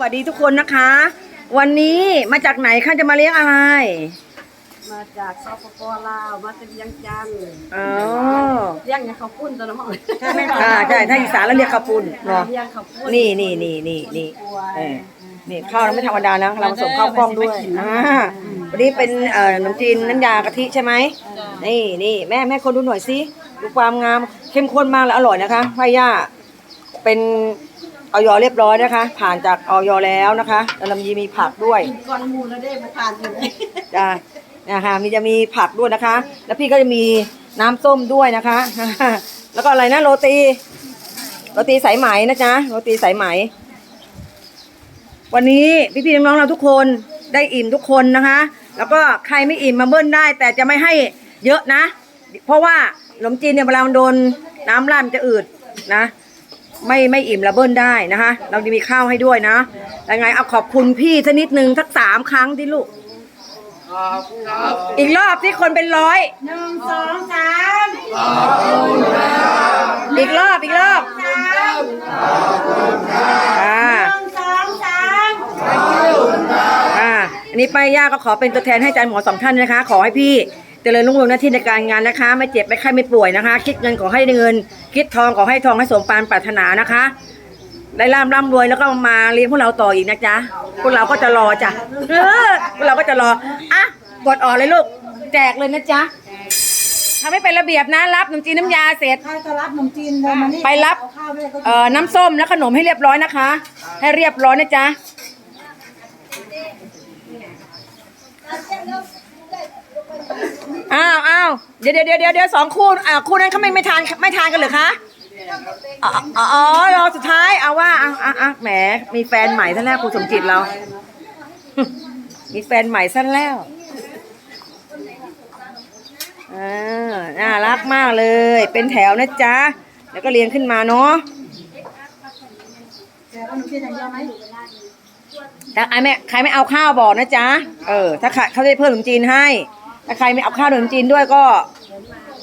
วัสดีทุกคนนะคะ วันนี้มาจากไหนคะจะมาเลี้ยงอะไร มาจากสปปลาวมาจากเวียังจันทน์อ๋อเลี้ยงอย่างข้าวปุ้นตอนนั้นใช่ไหมคะใช่ถ้าอีสานเราเรียกข้าวปุ้นเนาะเลี้ยงข้าวปุ้นนี่นี่นี่นี่นี่เออนี่ข้าวเราไม่ธรรมดานะเราผสมข้าวกล้องด้วยอ่าวันนี้เป็นเอ่อขนมจีนน้ำยากะทิใช่ไหมนี่นี่แม่แม่คนดูหน่อยสิดูความงามเข้มข้นมากและอร่อยนะคะพ่อย่าเป็น ออยเรียบร้อยนะคะ ผ่านจากออยแล้วนะคะแล้วลำยีมีผักด้วยกินก้อนหมูแล้วได้มาทานอยู่เลยจ้านะคะมีจะมีผักด้วยนะคะ แล้วพี่ก็จะมีน้ำส้มด้วยนะคะ แล้วก็อะไรนะโรตีโรตีสายไหมนะจ๊ะโรตีสายไหม วันนี้พี่ๆน้องๆเราทุกคนได้อิ่มทุกคนนะคะ แล้วก็ใครไม่อิ่มมาเบิ้ลได้ แต่จะไม่ให้เยอะนะ เพราะว่าขนมจีนเนี่ยเวลามันโดนน้ำราดมันจะอืดนะ ไม่ไม่อิ่มระเบิ้ลได้นะคะ เราจะมีข้าวให้ด้วยนะยังไงเอาขอบคุณพี่สักนิดนึงสักสามครั้งที่ลูก อีกรอบที่คนเป็นร้อย หนึ่งสองสามอีกรอบอีกรอบอ่าหนึ่งสองสามอ่าอันนี้ป้ายย่าก็ขอเป็นตัวแทนให้อาจารย์หมอสองท่านนะคะ ขอให้พี่ เจริญรุ่งเรืองหน้าที่ในการงานนะคะ ไม่เจ็บไม่ไข้ไม่ป่วยนะคะ คิดเงินขอให้ได้เงิน คิดทองขอให้ทองให้สมปรานปรารถนานะคะ ได้ร่ำร่ำรวยแล้วก็มาเลี้ยงพวกเราต่ออีกนะจ๊ะพวกเราก็จะรอจ้ะเออพวกเราก็จะรออะกดออกเลยลูกแจกเลยนะจ๊ะทำให้เป็นระเบียบนะรับขนมจีนน้ำยาเสร็จ ถ้าจะรับขนมจีนเลยมานี่ไปรับเอาข้าวด้วยก็เอ่อน้ำส้มและขนมให้เรียบร้อยนะคะ ให้เรียบร้อยนะจ๊ะ อ้าวอ้าวเดี๋ยวเดี๋ยวเดี๋ยวเดี๋ยวสองคู่อ่าคู่นั้นเขาไม่ไม่ทานไม่ทานกันเหรือคะอ๋ออ๋ออ๋อรอสุดท้ายเอาว่าอะอะอะแหมมีแฟนใหม่ซะแล้วครูสมจิตเรา มีแฟนใหม่ซะแล้วอ่าน่ารักมากเลย เป็นแถวนะจ๊ะ แล้วก็เรียงขึ้นมาเนาะแต่ขนมจีนอย่างเดียวไหมถ้าใครไม่ใครไม่เอาข้าวบอกนะจ๊ะ เออ ถ้าเขาจะเพิ่มขนมจีนให้ ถ้าใครไม่เอาข้าวขนมจีนด้วยก็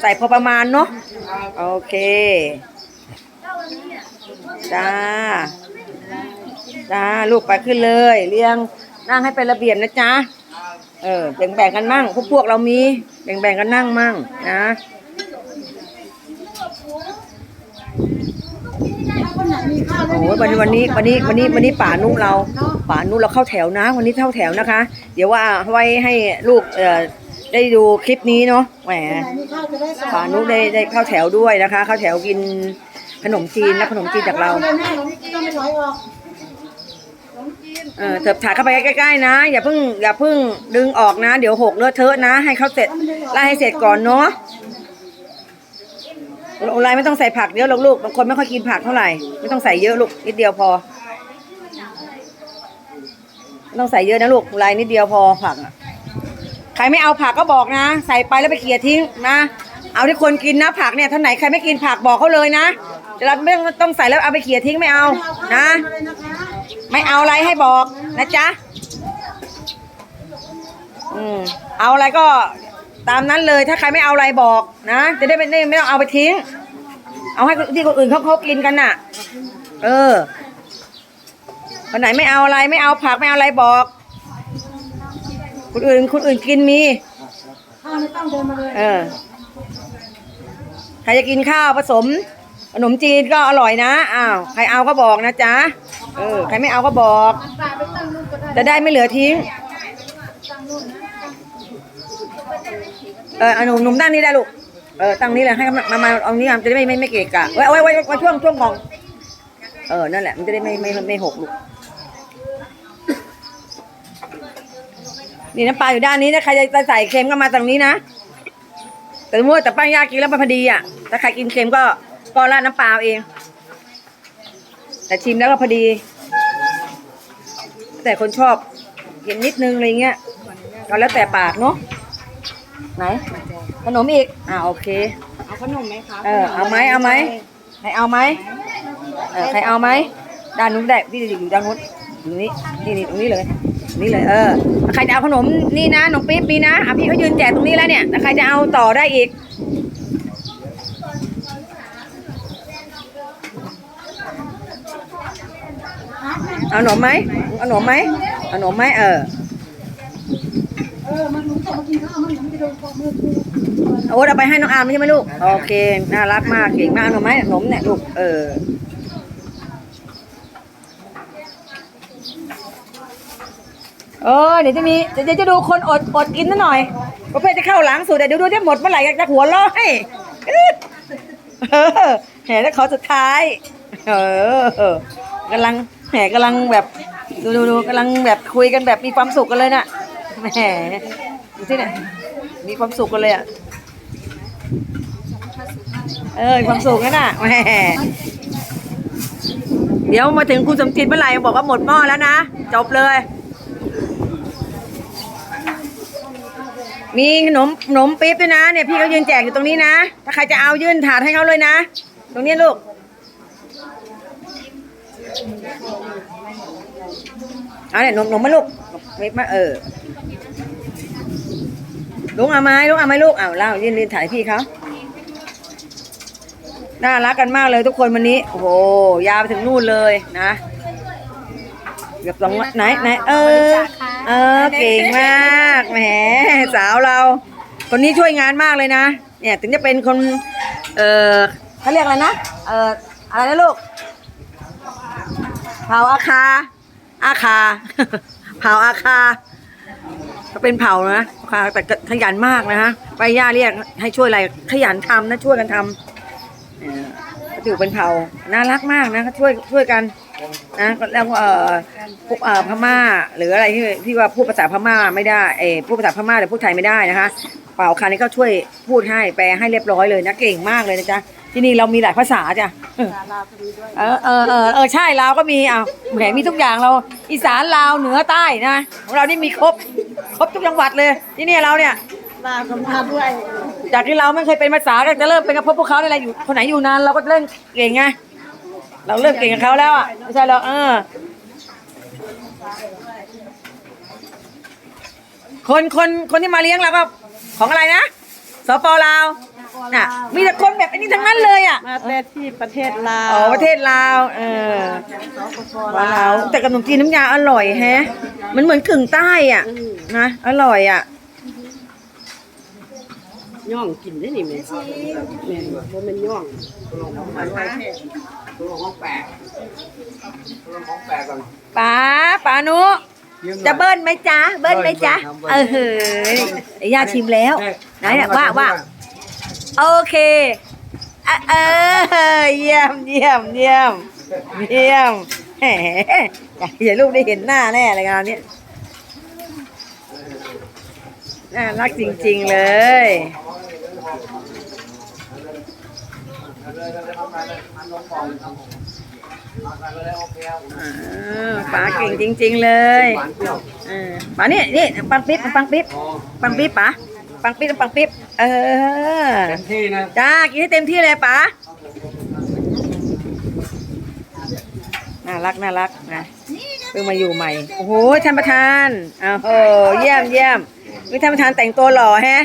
ใส่พอประมาณเนาะโอเคจ้าจ้าลูกไปขึ้นเลย เรียงนั่งให้เป็นระเบียบนะจ๊ะเออแบ่งๆกันมั่งพวกพวกเรามีแบ่งๆกันนั่งมั่งนะโอ้ยวันนี้วันนี้วันนี้วันนี้วันนี้ป่านุเราป่านุเราเข้าแถวนะ วันนี้เข้าแถวนะคะ เดี๋ยวว่าไว้ให้ลูกเอ่อ ได้ดูคลิปนี้เนาะแหมคนไหนมีข้าวจะได้สองป่านุได้ได้เข้าแถวด้วยนะคะ เข้าแถวกินขนมจีนและขนมจีนจากเราอลยแม่ขนมจีนต้องไม่ถอยออกเออเถิบถ่ายเข้าไปใกล้ๆนะ อย่าเพิ่งอย่าเพิ่งดึงออกนะ เดี๋ยวหกเลอะเทอะนะ ให้เขาเสร็จไล่ให้เสร็จก่อนเนาะอะไรไม่ต้องใส่ผักเยอะหรอกลูกบางคนไม่ค่อยกินผักเท่าไหร่ไม่ต้องใส่เยอะลูกนิดเดียวพอไม่ต้องใส่เยอะนะลูกลายนิดเดียวพอผักอะใค รไม่เอาผักก็บอกนะ ใส่ไปแล้วไปเขี่ยทิ้งนะ เอาที่คนกินนะผักเนี่ยท่านไหนใครไม่กินผักบอกเขาเลยนะจะรับไม่ต้องต้องใส่แล้วเอาไปเขี่ยทิ้งไม่เอานะ ไม่เอาอะไรให้บอกนะจ๊ะอืมเอาอะไรก็ตามนั้นเลยถ้าใครไม่เอาอะไรบอกนะ จะได้ไม่ไม่ไม่ต้องเอาไปทิ้ง เอาให้ที่คนอื่นเขาเขากินกันน่ะ เออคนไหนไม่เอาอะไรไม่เอาผักไม่เอาอะไรบอก คนอื่นคนอื่นกินมี ข้าวไม่ต้องเดินมาเลยเออ ใครจะกินข้าวผสม ขนมจีนก็อร่อยนะ อ้าว ใครเอาก็บอกนะจ๊ะ เออ ใครไม่เอาก็บอกจะได้ไม่เหลือทิ้งเออเอาหนุ่มหนุ่มตั้งนี้ได้ลูก เออ ตั้งนี้เลยให้มามามาเอานี้มาจะได้ไม่ไม่ไม่เกะกะไว้เอาไว้ไว้ไว้ช่วงช่วงของ เออ นั่นแหละ มันจะได้ไม่ไม่ไม่ไม่หกลูก นี่น้ำปลาอยู่ด้านนี้นะใครจะใส่เค็มก็มาตรงนี้นะ แต่มั่วแต่ป้ายากินแล้วมันพอดีอะถ้าใครกินเค็มก็ก็ราดน้ำปลาเอาเองแต่ชิมแล้วก็พอดี แต่คนชอบเย็นนิดนึงอะไรเงี้ยก็แล้วแต่ปากเนาะไหนขนมอีกอ่าโอเคเอาขนมไหมคะเออเอาไหมเอาไหมใครเอาไหมเออใครเอาไหมด้านนู้นได้พี่อยู่ด้านนู้นตรงนี้นี่นี่ตรงนี้เลย นี่เลยเออใครจะเอาขนมนี่นะขน้องปิ๊บมีนะอะพี่เขายืนแจกตรงนี้แล้วเนี่ยแต่ใครจะเอาต่อได้อีกเอาหนมไหมเอาหนมไหมเอาหนมไหมเออเออมันลุงต้องมากินข้าวมันยังไม่โดนข้อมือกูโอ๊ตเอาไปให้น้องอาร์มใช่ไหมลูก โอเค น่ารักมาก เก่งมากเอาหนมไหมหนมเนี่ยลูก เออ เออเดี๋ยวจะมีเดี๋ยวจะดูคนอดอดกินนิดหน่อยประเภทจะเข้าหลังสุดแต่เดี๋ยวดูจะหมดเมื่อไหร่จะหัวเร้อยเออแหมแล้วขอสุดท้าย เออกำลังแหมกำลังแบบดูดูดูกำลังแบบคุยกันแบบมีความสุขกันเลยน่ะแหมดูสิเนี่ยมีความสุขกันเลยอะเออความสุขกันน่ะแหมเดี๋ยวมาถึงคุณสมจิตเมื่อไหร่บอกว่าหมดหม้อแล้วนะ จบเลย มีขนมขนมปี๊บด้วยนะเนี่ยพี่เขายืนแจกอยู่ตรงนี้นะ ถ้าใครจะเอายื่นถาดให้เขาเลยนะ ตรงนี้ลูก เอาเนี่ยนมนมมาลูกไม่มาเออลุงเอาไหมลุงเอาไหมลูกเอาเล่ายื่นยื่นถ่ายพี่เขาน่ารักกันมากเลยทุกคนวันนี้ โอ้โห ยาวไปถึงนู่นเลยนะ เกือบสองไหนไหนเออ เออเก่งมากแหมสาวเรา คนนี้ช่วยงานมากเลยนะ เนี่ยถึงจะเป็นคน เออเขาเรียกอะไรนะเอออะไรนะลูกเผาอาคา อาคา เผาอาคาก็เป็นเผานะค่ะแต่ขยันมากนะฮะไปย่าเรียกให้ช่วยอะไรขยันทำนะช่วยกันทำเออก็ถือเป็นเผาน่ารักมากนะช่วยช่วยกัน นะก็แล้วเอ่อพวกเอ่อพม่า หรืออะไรที่ที่ว่าพูดภาษาพม่าไม่ได้เออพูดภาษาพม่าหรือพูดไทยไม่ได้นะคะ เป่าคันนี้ก็ช่วยพูดให้แปลให้เรียบร้อยเลยนะเก่งมากเลยนะจ๊ะที่นี่เรามีหลายภาษาจ้ะดาราคนนี้ด้วยเออเออเออเออใช่ลาวก็มีอะแหมมีทุกอย่างเรา อีสานลาวเหนือใต้นะของเรานี่มีครบครบทุกจังหวัดเลยที่เนี่ยเราเนี่ยลาสัมภาษณ์ด้วยจากที่เราไม่เคยเป็นภาษาก็จะเริ่มเป็นกับพวกเขาเนี่ยแหละอยู่คนไหนอยู่นานเราก็เริ่มเก่งไง เราเริ่มเก่งกับเขาแล้วอะไม่ใช่หรอกเออ คนคนคนที่มาเลี้ยงเราก็ของอะไรนะสปลาวน่ะ มีแต่คนแบบอันนี้ทั้งนั้นเลยอะมาแต่ที่ประเทศลาวอ๋อประเทศลาวเออสปปว้าลาววแต่ขนมจีนน้ำยาอร่อยแฮะ มันเหมือนกึ่งใต้อะอืมนะอร่อยอะย่องกินได้นี่แม่แม่บ่แม่นย่อง ป๋าป๋านุจะเบิ้ลไหมจ๊ะเบิ้ลไหมจ๊ะเออเฮ้ยไอ้ย่าชิมแล้วไหนน่ะว่าว่าโอเคเออเออเยี่ยมเยี่ยมเยี่ยมเยี่ยมแหมอย่าลูกได้เห็นหน้าแน่เลยงานนี้น่ารักจริง ๆเลยอ่า ป๋าเก่งจริง ๆ เลยเออป๋านี่นี่ปังปิ๊บปังปิ๊บปังปิ๊บป๋าปังปิ๊บปังปิ๊บเออเต็มที่นะจ้ากินให้เต็มที่เลยป๋าน่ารักน่ารักนะเพิ่งมาอยู่ใหม่โอ้โหท่านประธานอ้าวโหเยี่ยมเยี่ยมวิท่านประธานแต่งตัวหล่อแฮะ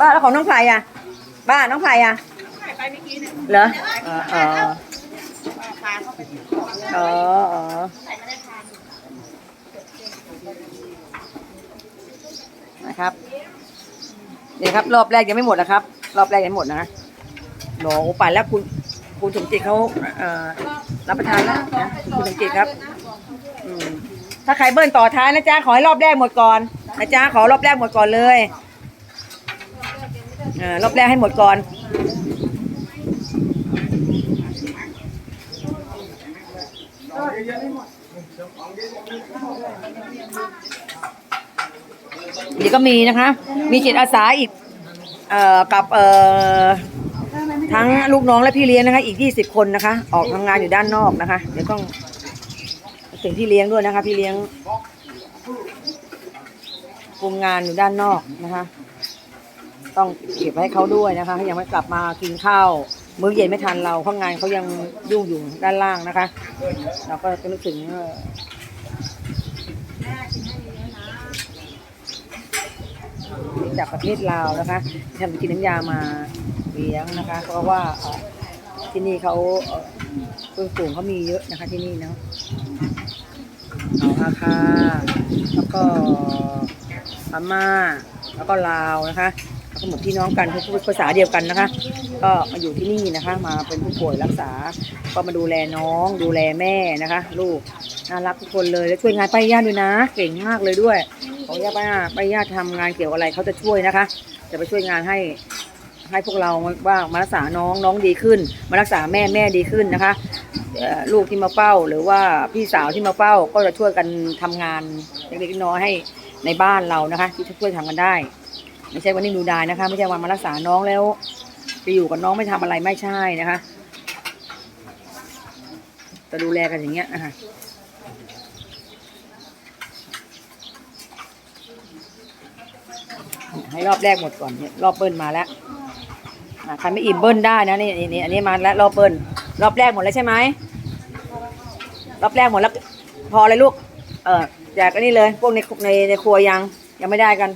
ป้าแล้วของน้องไผ่อะบ้าน้องไผ่อะเหรออ๋ออ๋ออ๋ออ๋อนะครับนี่ครับ รอบแรกยังไม่หมดนะครับ รอบแรกยังไม่หมดนะโหนูป่านแล้วคุณคุณสมจิตเขาเอ่อรับประทานแล้วนะคุณสมจิตครับอืมถ้าใครเบิ้ลต่อท้ายนะจ๊ะขอให้รอบแรกหมดก่อน นะจ๊ะขอรอบแรกหมดก่อนเลยเออรอบแรกให้หมดก่อนนี่ก็มีนะคะ มีจิตอาสาอีกเอ่อกับเอ่อทั้งลูกน้องและพี่เลี้ยงนะคะ อีก 20 คนนะคะ ออกทำงานอยู่ด้านนอกนะคะ เดี๋ยวต้องถึงพี่เลี้ยงด้วยนะคะ พี่เลี้ยง คุมงานอยู่ด้านนอกนะคะ ต้องเก็บให้เขาด้วยนะคะยังไม่กลับมากินข้าวมื้อเย็นไม่ทันเราเพราะงานเขายังยุ่งอยู่ด้านล่างนะคะ เราก็จะนึกถึงจากประเทศลาวนะคะทำกินน้ำยามาเลี้ยงนะคะ เพราะว่าที่นี่เขาเอ่อเพื่อนฝูงเขามีเยอะนะคะที่นี่เนาะเอาอาคาแล้วก็ พม่า แล้วก็ลาวนะคะแล้วก็หมดพี่น้องกันพูดภาษาเดียวกันนะคะ ก็มาอยู่ที่นี่นะคะ มาเป็นผู้ป่วยรักษา ก็มาดูแลน้อง ดูแลแม่นะคะ ลูกน่ารักทุกคนเลยแล้วช่วยงานป้ายญาติด้วยนะ เก่งมากเลยด้วย ของญาป้าป้าญาติทำงานเกี่ยวอะไรเขาจะช่วยนะคะ จะไปช่วยงานให้ให้พวกเราว่ามารักษาน้องน้องดีขึ้น มารักษาแม่แม่ดีขึ้นนะคะลูกที่มาเฝ้า หรือว่าพี่สาวที่มาเฝ้าก็จะช่วยกันทำงานเล็กๆน้อยให้ ในบ้านเรานะคะ ที่ช่วยทำกันได้ ไม่ใช่วันนี้ดูดายนะคะ ไม่ใช่วันมารักษาน้องแล้วจะอยู่กับน้องไม่ทำอะไรไม่ใช่นะคะจะดูแลกันอย่างเงี้ยนะคะให้รอบแรกหมดก่อนเนี่ยรอบเบิ้ลมาแล้วใครไม่อิ่มเบิ้ลได้นะนี่นี่นี่อันนี้มาแล้วรอบเบิ้ลรอบแรกหมดแล้วใช่ไหมรอบแรกหมดแล้วพอเลยลูก เออ แจกอันนี้เลย พวกในในในครัวยังยังไม่ได้กัน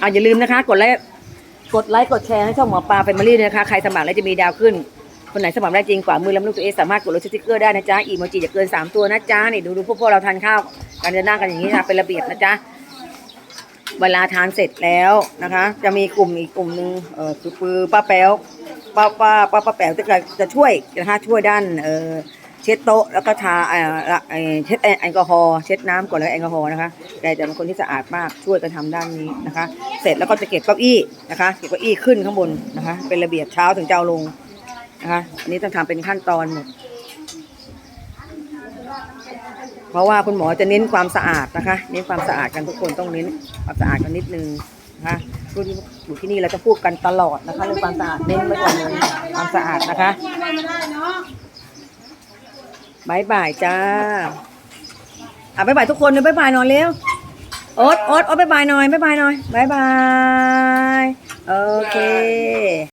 อะอย่าลืมนะคะ กดไลค์กดไลค์กดแชร์ให้ช่องหมอปลาเป็นมารีด้วยนะคะ ใครสมัครแล้วจะมีดาวขึ้น คนไหนสมัครได้จริงกว่ามือลำลูกตัวเองสามารถกดรถสติ๊กเกอร์ได้นะจ๊ะอีโมจิจะเกิน 3 ตัวนะจ๊ะนี่ดูดูพวกพวกเราทานข้าวการเดินหน้ากันอย่างนี้นะเป็นระเบียบนะจ๊ะ เวลาทานเสร็จแล้วนะคะ จะมีกลุ่มอีกกลุ่มหนึ่งเออคือปือป้าแป๋วป้าป้าป้าป้าแป๋วจะจะช่วยนะคะช่วยด้านเออเช็ดโต๊ะแล้วก็ทาเอ่อละเอ่อเช็ดแอลกอฮอล์เช็ดน้ำก่อนแล้วแอลกอฮอล์นะคะแกจะเป็นคนที่สะอาดมากช่วยกันทำด้านนี้นะคะ เสร็จแล้วก็จะเก็บเก้าอี้นะคะเก็บเก้าอี้ขึ้นข้างบนนะคะ เป็นระเบียบเช้าถึงเจะเอาลงนะคะอันนี้ต้องทำเป็นขั้นตอนหมด เพราะว่าคุณหมอจะเน้นความสะอาดนะคะ เน้นความสะอาดกันทุกคนต้องเน้นความสะอาดกันนิดนึงนะคะพูดอยู่ที่นี่เราจะพูดกันตลอดนะคะเรื่องความสะอาดเน้นไว้ก่อนเลยความสะอาดนะคะบายบายจ้าอะบายบายทุกคนเลยบายบายหน่อยเร็วโอ๊ตโอ๊ตโอ๊ตบายบายหน่อยบายบายหน่อยบายบายโอเค